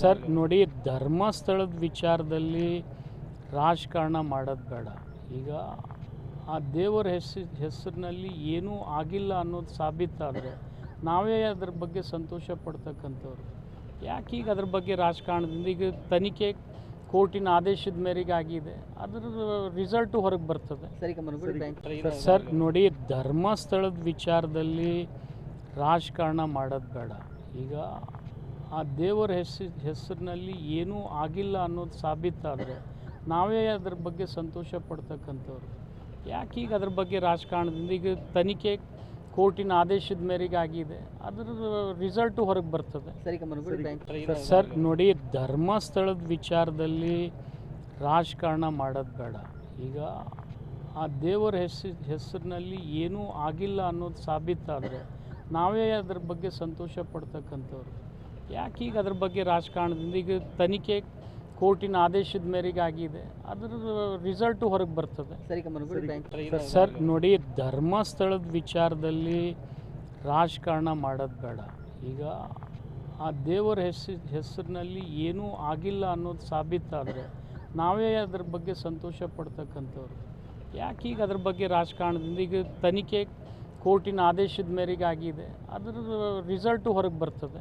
Sir ನೋಡಿ ಧರ್ಮಸ್ಥಳದ ವಿಚಾರದಲ್ಲಿ ರಾಜಕಾರಣ ಮಾಡೋದು ಬೇಡ. ಈಗ ಆ ದೇವರ ಹೆಸರು ಹೆಸರಿನಲ್ಲಿ ಏನೂ ಆಗಿಲ್ಲ ಅನ್ನೋದು ಸಾಬೀತಾದರೆ ನಾವೇ ಅದ್ರ ಬಗ್ಗೆ ಸಂತೋಷ ಪಡ್ತಕ್ಕಂಥವ್ರು. ಯಾಕೆ ಈಗ ಅದ್ರ ಬಗ್ಗೆ ರಾಜಕಾರಣದಿಂದ ಈಗ ತನಿಖೆ ಕೋರ್ಟಿನ ಆದೇಶದ ಮೇರೆಗೆ ಆಗಿದೆ. ಅದರ ರಿಸಲ್ಟು ಹೊರಗೆ ಬರ್ತದೆ. ಸರ್ ನೋಡಿ ಧರ್ಮಸ್ಥಳದ ವಿಚಾರದಲ್ಲಿ ರಾಜಕಾರಣ ಮಾಡೋದು ಬೇಡ. ಈಗ ಆ ದೇವರ ಹೆಸರು ಹೆಸರಿನಲ್ಲಿ ಏನೂ ಆಗಿಲ್ಲ ಅನ್ನೋದು ಸಾಬೀತಾದರೆ ನಾವೇ ಅದ್ರ ಬಗ್ಗೆ ಸಂತೋಷ ಪಡ್ತಕ್ಕಂಥವ್ರು. ಯಾಕೆ ಈಗ ಅದ್ರ ಬಗ್ಗೆ ರಾಜಕಾರಣದಿಂದ ಈಗ ತನಿಖೆ ಕೋರ್ಟಿನ ಆದೇಶದ ಮೇರೆಗೆ ಆಗಿದೆ. ಅದರ ರಿಸಲ್ಟು ಹೊರಗೆ ಬರ್ತದೆ. ಸರ್ ನೋಡಿ ಧರ್ಮಸ್ಥಳದ ವಿಚಾರದಲ್ಲಿ ರಾಜಕಾರಣ ಮಾಡೋದು ಬೇಡ. ಈಗ ಆ ದೇವರ ಹೆಸರು ಹೆಸರಿನಲ್ಲಿ ಏನೂ ಆಗಿಲ್ಲ ಅನ್ನೋದು ಸಾಬೀತಾದರೆ ನಾವೇ ಅದ್ರ ಬಗ್ಗೆ ಸಂತೋಷ ಪಡ್ತಕ್ಕಂಥವ್ರು. ಯಾಕೆ ಈಗ ಅದ್ರ ಬಗ್ಗೆ ರಾಜಕಾರಣದಿಂದ ಈಗ ತನಿಖೆ ಕೋರ್ಟಿನ ಆದೇಶದ ಮೇರೆಗೆ ಆಗಿದೆ. ಅದರ ರಿಸಲ್ಟು ಹೊರಗೆ ಬರ್ತದೆ. ಸರ್ ನೋಡಿ ಧರ್ಮಸ್ಥಳದ ವಿಚಾರದಲ್ಲಿ ರಾಜಕಾರಣ ಮಾಡೋದು ಬೇಡ. ಈಗ ಆ ದೇವರ ಹೆಸರು ಹೆಸರಿನಲ್ಲಿ ಏನೂ ಆಗಿಲ್ಲ ಅನ್ನೋದು ಸಾಬೀತಾದರೆ ನಾವೇ ಅದ್ರ ಬಗ್ಗೆ ಸಂತೋಷ ಪಡ್ತಕ್ಕಂಥವ್ರು. ಯಾಕೆ ಈಗ ಅದ್ರ ಬಗ್ಗೆ ರಾಜಕಾರಣದಿಂದ ಈಗ ತನಿಖೆ ಕೋರ್ಟಿನ ಆದೇಶದ ಮೇರೆಗೆ ಆಗಿದೆ ಅದರ ರಿಸಲ್ಟ್ ಹೊರಗೆ ಬರ್ತದೆ.